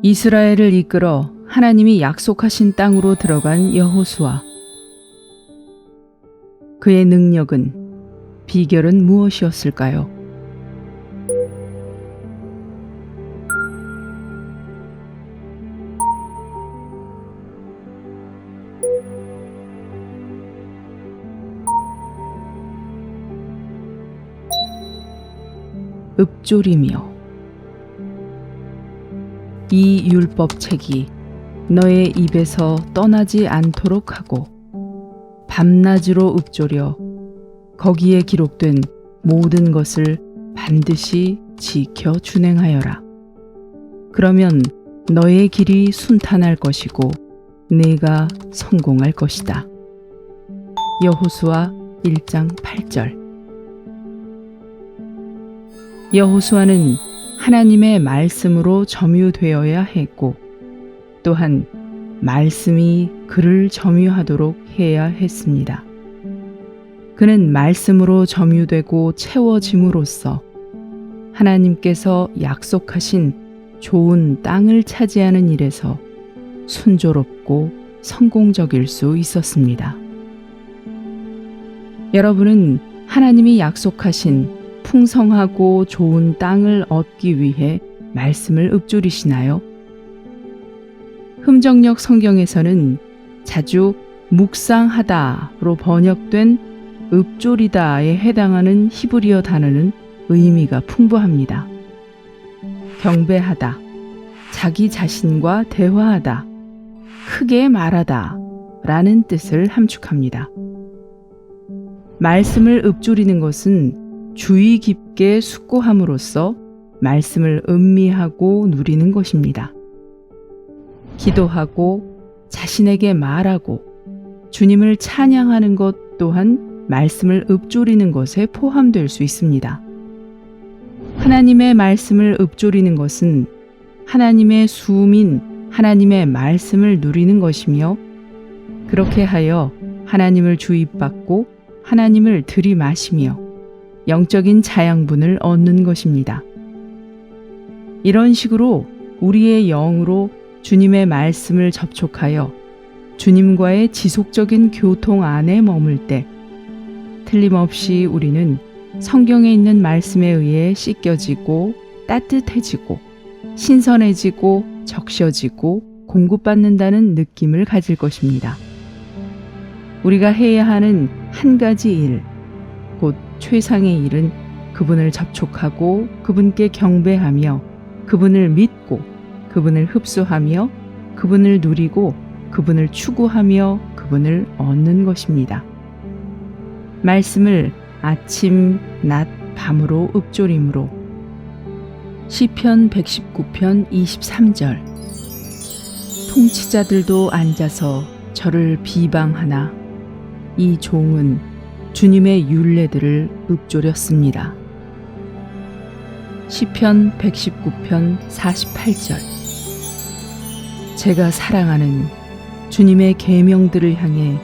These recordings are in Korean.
이스라엘을 이끌어 하나님이 약속하신 땅으로 들어간 여호수아. 그의 능력은 비결은 무엇이었을까요? 읍조리며 이 율법 책이 너의 입에서 떠나지 않도록 하고 밤낮으로 읊조려 거기에 기록된 모든 것을 반드시 지켜 준행하여라. 그러면 너의 길이 순탄할 것이고 내가 성공할 것이다. 여호수아 1장 8절 여호수아는 하나님의 말씀으로 점유되어야 했고 또한 말씀이 그를 점유하도록 해야 했습니다. 그는 말씀으로 점유되고 채워짐으로써 하나님께서 약속하신 좋은 땅을 차지하는 일에서 순조롭고 성공적일 수 있었습니다. 여러분은 하나님이 약속하신 풍성하고 좋은 땅을 얻기 위해 말씀을 읊조리시나요? 흠정역 성경에서는 자주 묵상하다로 번역된 읊조리다에 해당하는 히브리어 단어는 의미가 풍부합니다. 경배하다, 자기 자신과 대화하다, 크게 말하다 라는 뜻을 함축합니다. 말씀을 읊조리는 것은 주의 깊게 숙고함으로써 말씀을 음미하고 누리는 것입니다. 기도하고 자신에게 말하고 주님을 찬양하는 것 또한 말씀을 읊조리는 것에 포함될 수 있습니다. 하나님의 말씀을 읊조리는 것은 하나님의 수민 하나님의 말씀을 누리는 것이며 그렇게 하여 하나님을 주입받고 하나님을 들이마시며 영적인 자양분을 얻는 것입니다. 이런 식으로 우리의 영으로 주님의 말씀을 접촉하여 주님과의 지속적인 교통 안에 머물 때 틀림없이 우리는 성경에 있는 말씀에 의해 씻겨지고 따뜻해지고 신선해지고 적셔지고 공급받는다는 느낌을 가질 것입니다. 우리가 해야 하는 한 가지 일, 곧 최상의 일은 그분을 접촉하고 그분께 경배하며 그분을 믿고 그분을 흡수하며 그분을 누리고 그분을 추구하며 그분을 얻는 것입니다. 말씀을 아침, 낮, 밤으로 읊조림으로 시편 119편 23절 통치자들도 앉아서 저를 비방하나 이 종은 주님의 윤례들을 읊조렸습니다. 시편 119편 48절 제가 사랑하는 주님의 계명들을 향해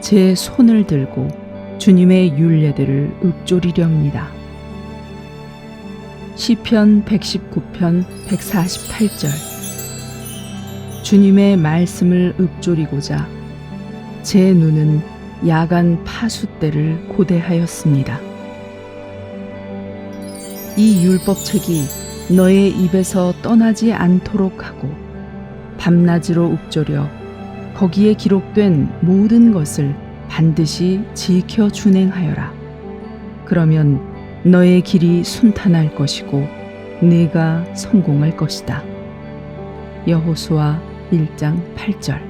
제 손을 들고 주님의 윤례들을 읊조리렵니다. 시편 119편 148절 주님의 말씀을 읊조리고자 제 눈은 야간 파수 때를 고대하였습니다. 이 율법책이 너의 입에서 떠나지 않도록 하고 밤낮으로 읊조려 거기에 기록된 모든 것을 반드시 지켜 준행하여라. 그러면 너의 길이 순탄할 것이고 네가 성공할 것이다. 여호수아 1장 8절